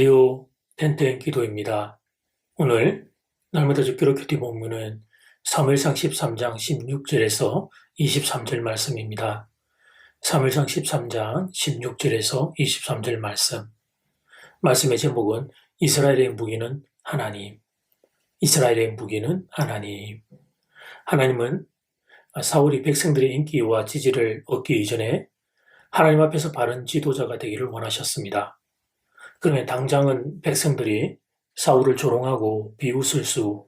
라디오 텐텐 기도입니다. 오늘 날마다 죽기로 큐티 본문은 사무엘상 13장 16절에서 23절 말씀입니다. 사무엘상 13장 16절에서 23절 말씀. 말씀의 제목은 이스라엘의 무기는 하나님. 이스라엘의 무기는 하나님. 하나님은 사울이 백성들의 인기와 지지를 얻기 이전에 하나님 앞에서 바른 지도자가 되기를 원하셨습니다. 그러면 당장은 백성들이 사울을 조롱하고 비웃을 수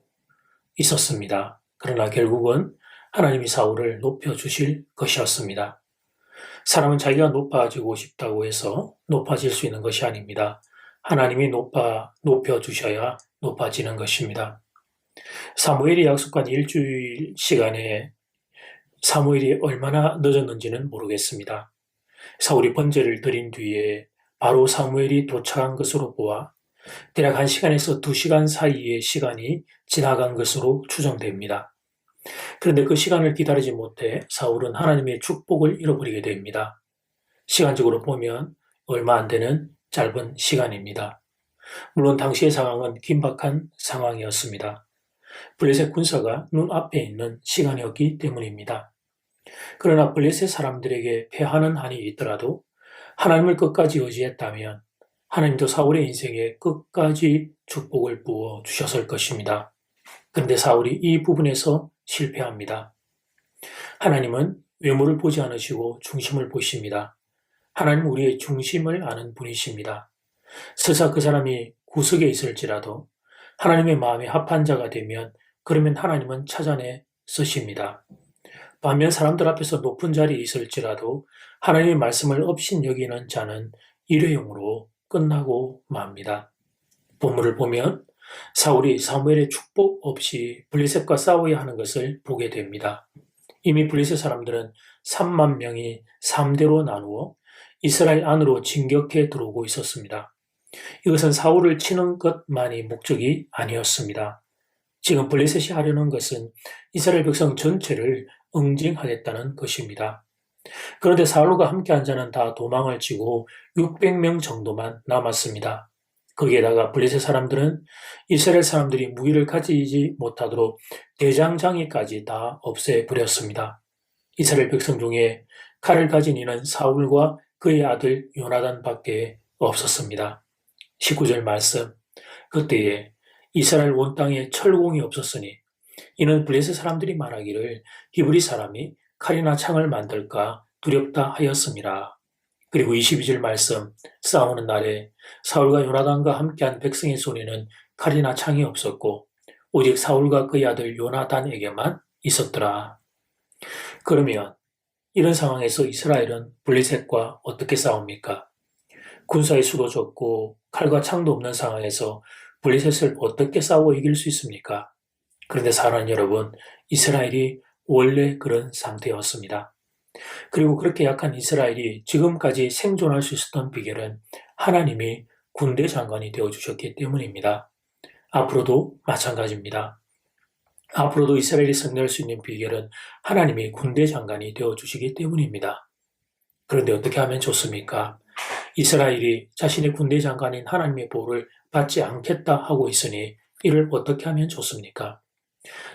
있었습니다. 그러나 결국은 하나님이 사울을 높여주실 것이었습니다. 사람은 자기가 높아지고 싶다고 해서 높아질 수 있는 것이 아닙니다. 하나님이 높아, 높여주셔야 높아지는 것입니다. 사무엘이 약속한 일주일 시간에 사무엘이 얼마나 늦었는지는 모르겠습니다. 사울이 번제를 드린 뒤에 바로 사무엘이 도착한 것으로 보아 대략 1시간에서 2시간 사이의 시간이 지나간 것으로 추정됩니다. 그런데 그 시간을 기다리지 못해 사울은 하나님의 축복을 잃어버리게 됩니다. 시간적으로 보면 얼마 안 되는 짧은 시간입니다. 물론 당시의 상황은 긴박한 상황이었습니다. 블레셋 군사가 눈앞에 있는 시간이었기 때문입니다. 그러나 블레셋 사람들에게 패하는 한이 있더라도 하나님을 끝까지 의지했다면 하나님도 사울의 인생에 끝까지 축복을 부어 주셨을 것입니다. 그런데 사울이 이 부분에서 실패합니다. 하나님은 외모를 보지 않으시고 중심을 보십니다. 하나님 우리의 중심을 아는 분이십니다. 설사 그 사람이 구석에 있을지라도 하나님의 마음에 합한 자가 되면 그러면 하나님은 찾아내 쓰십니다. 반면 사람들 앞에서 높은 자리에 있을지라도 하나님의 말씀을 업신 여기는 자는 일회용으로 끝나고 맙니다. 본문을 보면 사울이 사무엘의 축복 없이 블리셋과 싸워야 하는 것을 보게 됩니다. 이미 블리셋 사람들은 3만 명이 3대로 나누어 이스라엘 안으로 진격해 들어오고 있었습니다. 이것은 사울을 치는 것만이 목적이 아니었습니다. 지금 블레셋이 하려는 것은 이스라엘 백성 전체를 응징하겠다는 것입니다. 그런데 사울과 함께한 자는 다 도망을 치고 600명 정도만 남았습니다. 거기에다가 블레셋 사람들은 이스라엘 사람들이 무기를 가지지 못하도록 대장장이까지 다 없애버렸습니다. 이스라엘 백성 중에 칼을 가진 이는 사울과 그의 아들 요나단밖에 없었습니다. 19절 말씀 그때에 이스라엘 온 땅에 철공이 없었으니 이는 블레셋 사람들이 말하기를 히브리 사람이 칼이나 창을 만들까 두렵다 하였습니다. 그리고 22절 말씀 싸우는 날에 사울과 요나단과 함께한 백성의 손에는 칼이나 창이 없었고 오직 사울과 그의 아들 요나단에게만 있었더라. 그러면 이런 상황에서 이스라엘은 블레셋과 어떻게 싸웁니까? 군사의 수도 적고 칼과 창도 없는 상황에서 블레셋을 어떻게 싸워 이길 수 있습니까? 그런데 사랑하는 여러분, 이스라엘이 원래 그런 상태였습니다. 그리고 그렇게 약한 이스라엘이 지금까지 생존할 수 있었던 비결은 하나님이 군대 장관이 되어 주셨기 때문입니다. 앞으로도 마찬가지입니다. 앞으로도 이스라엘이 승리할 수 있는 비결은 하나님이 군대 장관이 되어 주시기 때문입니다. 그런데 어떻게 하면 좋습니까? 이스라엘이 자신의 군대 장관인 하나님의 보호를 받지 않겠다 하고 있으니 이를 어떻게 하면 좋습니까?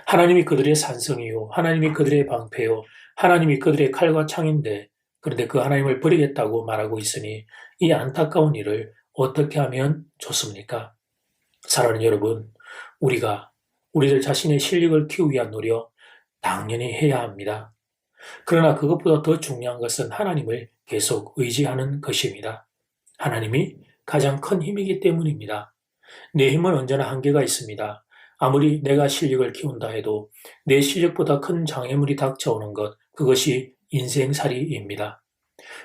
하나님이 그들의 산성이요, 하나님이 그들의 방패요, 하나님이 그들의 칼과 창인데 그런데 그 하나님을 버리겠다고 말하고 있으니 이 안타까운 일을 어떻게 하면 좋습니까? 사랑하는 여러분, 우리가 우리들 자신의 실력을 키우기 위한 노력 당연히 해야 합니다. 그러나 그것보다 더 중요한 것은 하나님을 계속 의지하는 것입니다. 하나님이 가장 큰 힘이기 때문입니다. 내 힘은 언제나 한계가 있습니다. 아무리 내가 실력을 키운다 해도 내 실력보다 큰 장애물이 닥쳐오는 것, 그것이 인생살이입니다.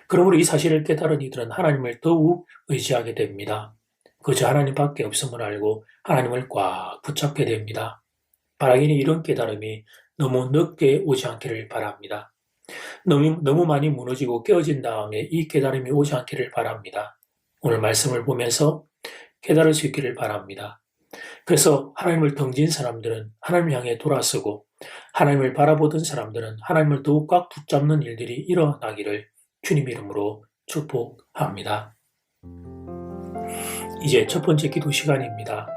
그러므로 이 사실을 깨달은 이들은 하나님을 더욱 의지하게 됩니다. 그저 하나님밖에 없음을 알고 하나님을 꽉 붙잡게 됩니다. 바라기는 이런 깨달음이 너무 늦게 오지 않기를 바랍니다. 너무, 너무 많이 무너지고 깨어진 다음에 이 깨달음이 오지 않기를 바랍니다. 오늘 말씀을 보면서 깨달을 수 있기를 바랍니다. 그래서 하나님을 덩진 사람들은 하나님을 향해 돌아서고 하나님을 바라보던 사람들은 하나님을 더욱 꽉 붙잡는 일들이 일어나기를 주님 이름으로 축복합니다. 이제 첫 번째 기도 시간입니다.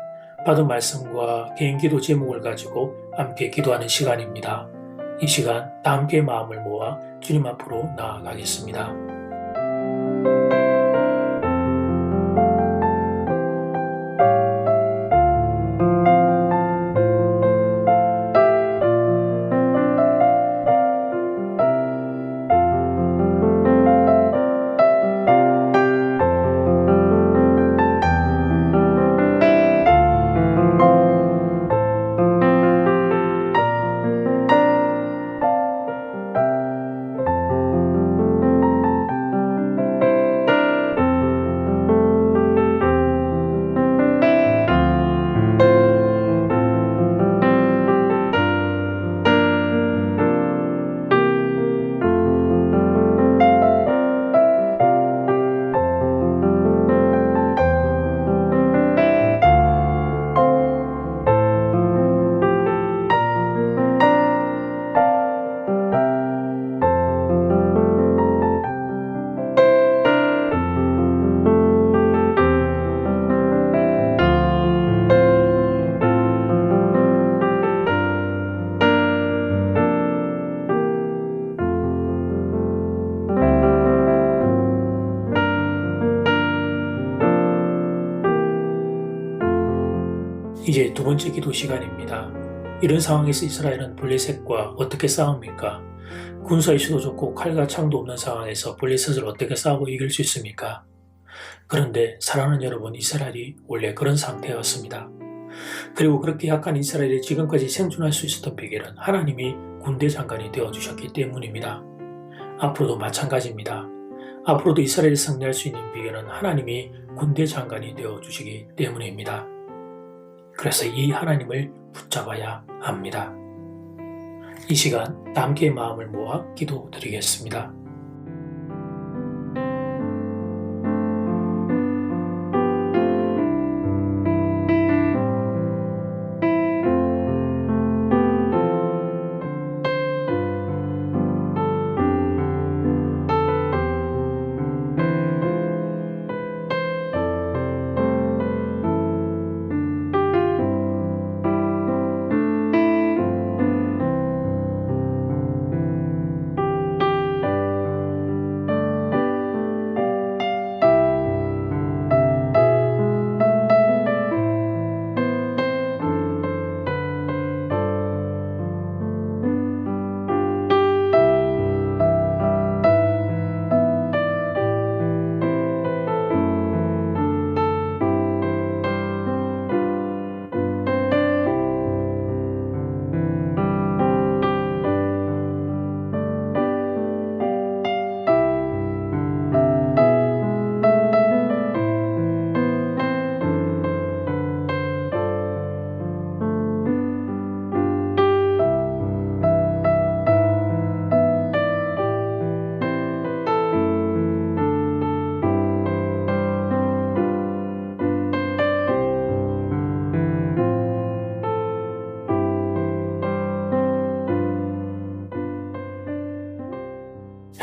받은 말씀과 개인 기도 제목을 가지고 함께 기도하는 시간입니다. 이 시간 다 함께 마음을 모아 주님 앞으로 나아가겠습니다. 이제 두 번째 기도 시간입니다. 이런 상황에서 이스라엘은 블레셋과 어떻게 싸웁니까? 군사의 수도 좋고 칼과 창도 없는 상황에서 블레셋을 어떻게 싸우고 이길 수 있습니까? 그런데 사랑하는 여러분, 이스라엘이 원래 그런 상태였습니다. 그리고 그렇게 약한 이스라엘이 지금까지 생존할 수 있었던 비결은 하나님이 군대 장관이 되어 주셨기 때문입니다. 앞으로도 마찬가지입니다. 앞으로도 이스라엘이 승리할 수 있는 비결은 하나님이 군대 장관이 되어 주시기 때문입니다. 그래서 이 하나님을 붙잡아야 합니다. 이 시간 다 함께 마음을 모아 기도드리겠습니다.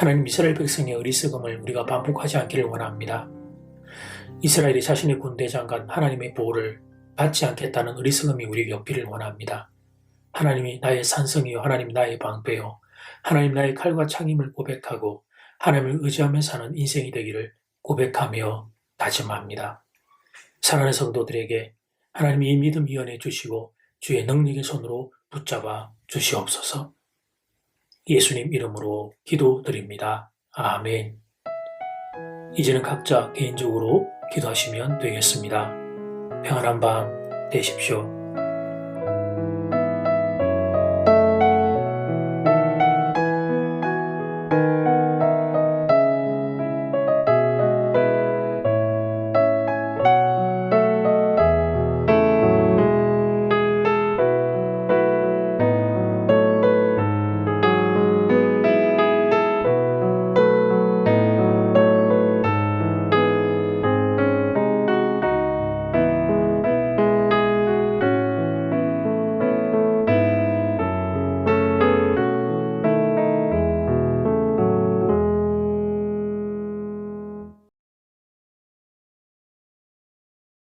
하나님 이스라엘 백성의 어리석음을 우리가 반복하지 않기를 원합니다. 이스라엘이 자신의 군대 장관 하나님의 보호를 받지 않겠다는 어리석음이 우리에게 없기를 원합니다. 하나님이 나의 산성이요 하나님 나의 방패요 하나님 나의 칼과 창임을 고백하고 하나님을 의지하며 사는 인생이 되기를 고백하며 다짐합니다. 사랑하는 성도들에게 하나님이 이 믿음 이언해 주시고 주의 능력의 손으로 붙잡아 주시옵소서. 예수님 이름으로 기도드립니다. 아멘. 이제는 각자 개인적으로 기도하시면 되겠습니다. 평안한 밤 되십시오.